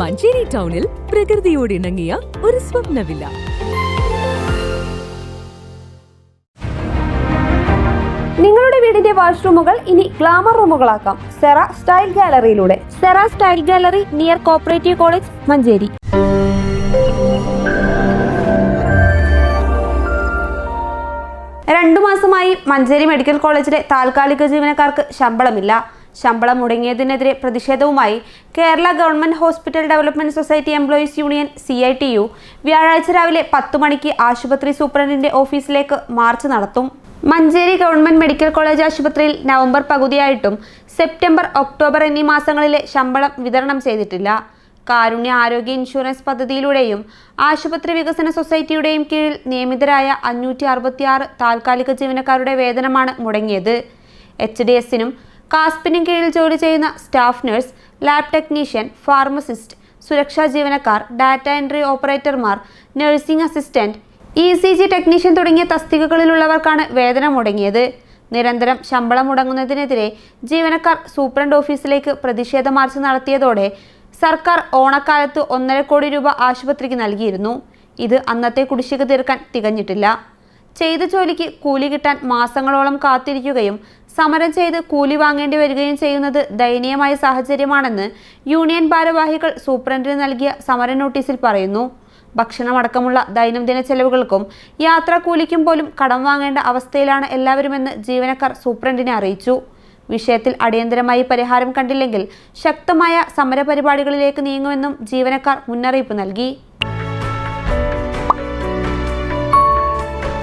മഞ്ചേരി ടൗണിൽ പ്രകൃതിയോട് ഇണങ്ങിയ ഒരു സ്വപ്നവില്ല. നിങ്ങളുടെ വീടിന്റെ വാഷ്റൂമുകൾ ഇനി ഗ്ലാമർ റൂമുകളാക്കാം. Cera style ഗാലറിയിലൂടെ. Sera style gallery near cooperative college Manjeri. രണ്ടു മാസമായി മഞ്ചേരി മെഡിക്കൽ കോളേജിലെ താൽക്കാലിക ജീവനക്കാർക്ക് ശമ്പളമില്ല. ശമ്പളം മുടങ്ങിയതിനെതിരെ പ്രതിഷേധവുമായി Kerala government hospital development society employees union C I T U വ്യാഴാഴ്ച രാവിലെ പത്ത് മണിക്ക് ആശുപത്രി സൂപ്രണ്ടിന്റെ ഓഫീസിലേക്ക് മാർച്ച് നടത്തും. മഞ്ചേരി ഗവൺമെന്റ് മെഡിക്കൽ കോളേജ് ആശുപത്രിയിൽ നവംബർ പകുതിയായിട്ടും സെപ്റ്റംബർ ഒക്ടോബർ എന്നീ മാസങ്ങളിലെ ശമ്പളം വിതരണം ചെയ്തിട്ടില്ല. കാരുണ്യ ആരോഗ്യ ഇൻഷുറൻസ് പദ്ധതിയിലൂടെയും ആശുപത്രി വികസന സൊസൈറ്റിയുടെയും കീഴിൽ നിയമിതരായ അഞ്ഞൂറ്റി അറുപത്തിയാറ് താൽക്കാലിക ജീവനക്കാരുടെ വേതനമാണ് മുടങ്ങിയത്. എച്ച് ഡി എസിനും കാസ്പിനും കീഴിൽ ജോലി ചെയ്യുന്ന staff nurse lab technician pharmacist സുരക്ഷാ ജീവനക്കാർ ഡാറ്റ എൻട്രി ഓപ്പറേറ്റർമാർ nursing assistant E C G technician തുടങ്ങിയ തസ്തികകളിലുള്ളവർക്കാണ് വേതനം മുടങ്ങിയത്. നിരന്തരം ശമ്പളം മുടങ്ങുന്നതിനെതിരെ ജീവനക്കാർ സൂപ്രണ്ട് ഓഫീസിലേക്ക് പ്രതിഷേധ മാർച്ച് നടത്തിയതോടെ സർക്കാർ ഓണക്കാലത്ത് ഒന്നര കോടി രൂപ ആശുപത്രിക്ക് നൽകിയിരുന്നു. ഇത് അന്നത്തെ കുടിശ്ശിക തീർക്കാൻ തികഞ്ഞിട്ടില്ല. ചെയ്ത ജോലിക്ക് കൂലി കിട്ടാൻ മാസങ്ങളോളം കാത്തിരിക്കുകയും സമരം ചെയ്ത് കൂലി വാങ്ങേണ്ടി വരികയും ചെയ്യുന്നത് ദയനീയമായ സാഹചര്യമാണെന്ന് യൂണിയൻ ഭാരവാഹികൾ സൂപ്രണ്ടിന് നൽകിയ സമര നോട്ടീസിൽ പറയുന്നു. ഭക്ഷണമടക്കമുള്ള ദൈനംദിന ചെലവുകൾക്കും യാത്രാക്കൂലിക്കും പോലും കടം വാങ്ങേണ്ട അവസ്ഥയിലാണ് എല്ലാവരുമെന്ന് ജീവനക്കാർ സൂപ്രണ്ടിനെ അറിയിച്ചു. വിഷയത്തിൽ അടിയന്തരമായി പരിഹാരം കണ്ടില്ലെങ്കിൽ ശക്തമായ സമരപരിപാടികളിലേക്ക് നീങ്ങുമെന്നും ജീവനക്കാർ മുന്നറിയിപ്പ് നൽകി.